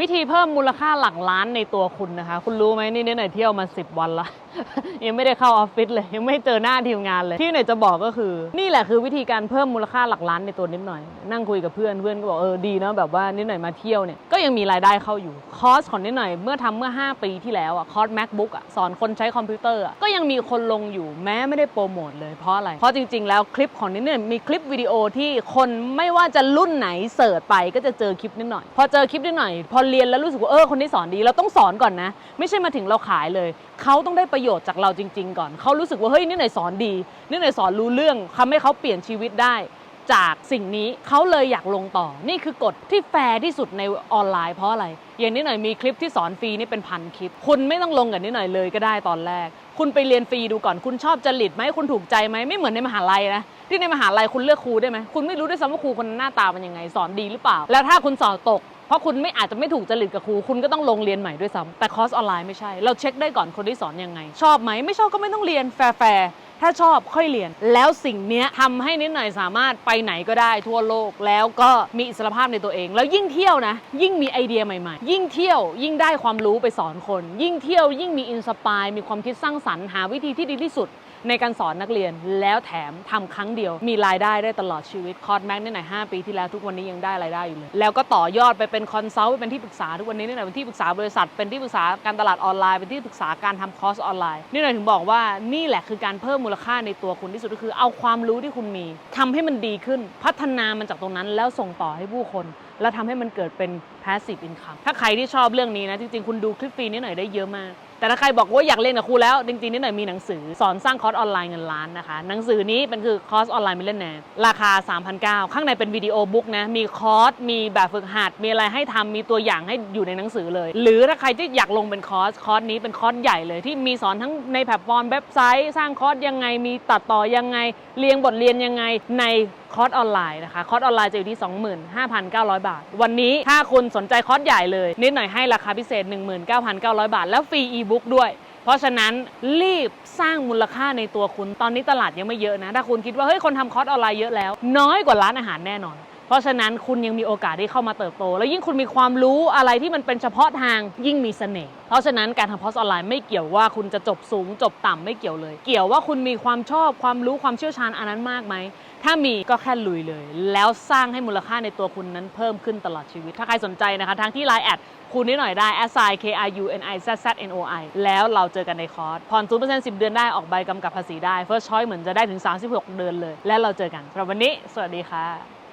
วิธีเพิ่มมูลค่าหลักล้านในตัวคุณนะคะ คุณรู้ไหมนี่เนี่ยไหนเที่ยวมา 10 วันละ ยังไม่ได้เข้าออฟฟิศเลย ยังไม่เจอหน้าทีมงานเลย ที่ไหนจะบอกก็คือ นี่แหละคือวิธีการเพิ่มมูลค่าหลักล้านในตัวนิดหน่อย นั่งคุยกับเพื่อนเพื่อนก็บอกเออดีนะแบบว่านิดหน่อยมาเที่ยวเนี่ยก็ยังมีรายได้เข้าอยู่คอร์สของนิดหน่อยเมื่อทำเมื่อ 5 ปีที่แล้วอะคอร์ส macbook อะสอนคนใช้คอมพิวเตอร์อะก็ยังมีคนลงอยู่แม้ไม่ได้โปรโมทเลยเพราะอะไรเพราะจริง ๆ แล้วคลิปของนิดหน่อยมีคลิปวิดีโอที่คนไม่ว่าจะรุ่นไหนเสิร์ชไปก็จะเจอคลิปนิดหน่อย พอเจอคลิปนิดหน่อยพอเรียนแล้วรู้สึกว่าเออคนนี้สอนดีเราต้องสอนก่อนนะ ไม่ใช่มาถึงเราขายเลย เขาต้องได้ประโยชน์จากเราจริง ๆ ก่อน เขารู้สึกว่าเฮ้ยนี่หน่อยสอนดี นี่หน่อยสอนรู้เรื่องทำให้เขาเปลี่ยนชีวิตได้จากสิ่งนี้เขาเลยอยากลงต่อ นี่คือกฎที่แฟร์ที่สุดในออนไลน์เพราะอะไร อย่างนี้หน่อยมีคลิปที่สอนฟรีนี่เป็นพันคลิป คุณไม่ต้องลงกับนี่หน่อยเลยก็ได้ตอนแรก คุณไปเรียนฟรีดูก่อน คุณชอบจริตไหมคุณถูกใจไหมไม่เหมือนในมหาลัยนะ ที่ในมหาลัยคุณเลือกครูได้ไหม คุณไม่รู้ด้วยซ้ำว่าครูคนนั้นหน้าตาเป็นยังไง สอนดีหรือเปล่า แล้วถ้าคุณสอบตก เพราะคุณไม่อาจจะไม่ถูกจริตกับครูคุณก็ต้องลงเรียนใหม่ด้วยซ้ำแต่คอร์สออนไลน์ไม่ใช่ เราเช็คได้ก่อนคนที่สอนยังไง ชอบไหมไม่ชอบก็ไม่ต้องเรียนแฟร์ถ้าชอบค่อยเรียน แล้วสิ่งนี้ทำให้นิดหน่อยสามารถไปไหนก็ได้ทั่วโลกแล้วก็มีอิสรภาพในตัวเอง แล้วยิ่งเที่ยวนะ ยิ่งมีไอเดียใหม่ๆ ยิ่งเที่ยวยิ่งได้ความรู้ไปสอนคน ยิ่งเที่ยวยิ่งมีอินสปายมีความคิดสร้างสรรค์หาวิธีที่ดีที่สุด ในการสอนนักเรียนแล้วแถมทำครั้งเดียว มีรายได้ได้ตลอดชีวิตคอร์สแม็กนี่ไหน5ปีที่แล้วทุกวันนี้ยังได้รายได้อยู่เลย แล้วก็ต่อยอดไปเป็นคอนซัลท์เป็นที่ปรึกษาทุกวันนี้นี่ไหนเป็นที่ปรึกษาบริษัท เป็นที่ปรึกษาการตลาดออนไลน์เป็นที่ปรึกษาการทำคอร์สออนไลน์นี่หน่อยถึงบอกว่านี่แหละคือการเพิ่มมูลค่าในตัวคุณที่สุดก็คือ เอาความรู้ที่คุณมีทำให้มันดีขึ้น พัฒนามันจากตรงนั้นแล้วส่งต่อให้ผู้คน แล้วทำให้มันเกิดเป็น passive income ถ้าใครที่ชอบเรื่องนี้นะจริงๆคุณดูคลิปฟรีนิดหน่อยได้เยอะมาก แต่ถ้าใครบอกว่าอยากเรียนกับครูแล้วจริงๆนิดหน่อยมีหนังสือสอนสร้างคอร์สออนไลน์เงินล้านนะคะหนังสือนี้เป็นคือคอร์สออนไลน์มิเลนแนร์ราคา 3,900ข้างในเป็นวิดีโอบุ๊กนะมีคอร์สมีแบบฝึกหัดมีอะไรให้ทำมีตัวอย่างให้อยู่ในหนังสือเลย หรือถ้าใครที่อยากลงเป็นคอร์สคอร์สนี้เป็นคอร์สใหญ่เลย ที่มีสอนทั้งในแพลตฟอร์มเว็บไซต์ สร้างคอร์สยังไงมีตัดต่อยังไงเรียงบทเรียนยังไงใน คอร์สออนไลน์นะคะ คอร์สออนไลน์จะอยู่ที่ 25,900 บาท วันนี้ถ้าคุณสนใจคอร์สใหญ่เลย นิดหน่อยให้ราคาพิเศษ 19,900 บาท แล้วฟรีอีบุ๊กด้วย เพราะฉะนั้นรีบสร้างมูลค่าในตัวคุณ ตอนนี้ตลาดยังไม่เยอะนะ ถ้าคุณคิดว่าเฮ้ยคนทำคอร์สออนไลน์เยอะแล้ว น้อยกว่าร้านอาหารแน่นอน เพราะฉะนั้นคุณยังมีโอกาสได้เข้ามาเติบโต แล้วยิ่งคุณมีความรู้อะไรที่มันเป็นเฉพาะทางยิ่งมีเสน่ห์เพราะฉะนั้นการทำคอร์สออนไลน์ไม่เกี่ยวว่าคุณจะจบสูงจบต่ำไม่เกี่ยวเลย เกี่ยวว่าคุณมีความชอบความรู้ความเชี่ยวชาญอันนั้นมากไหมถ้ามีก็แค่ลุยเลย แล้วสร้างให้มูลค่าในตัวคุณนั้นเพิ่มขึ้นตลอดชีวิต ถ้าใครสนใจนะคะทั้งที่ Line แอดคูณนิดหน่อยได้ s i k r u n i z z n o i แล้วเราเจอกันในคอร์สผ่อน0% 10เดือนได้ออกใบกำกับภาษีได้ First Choice เหมือนจะได้ถึง 36 เดือนเลย และเราเจอกันสำหรับวันนี้ สวัสดีค่ะ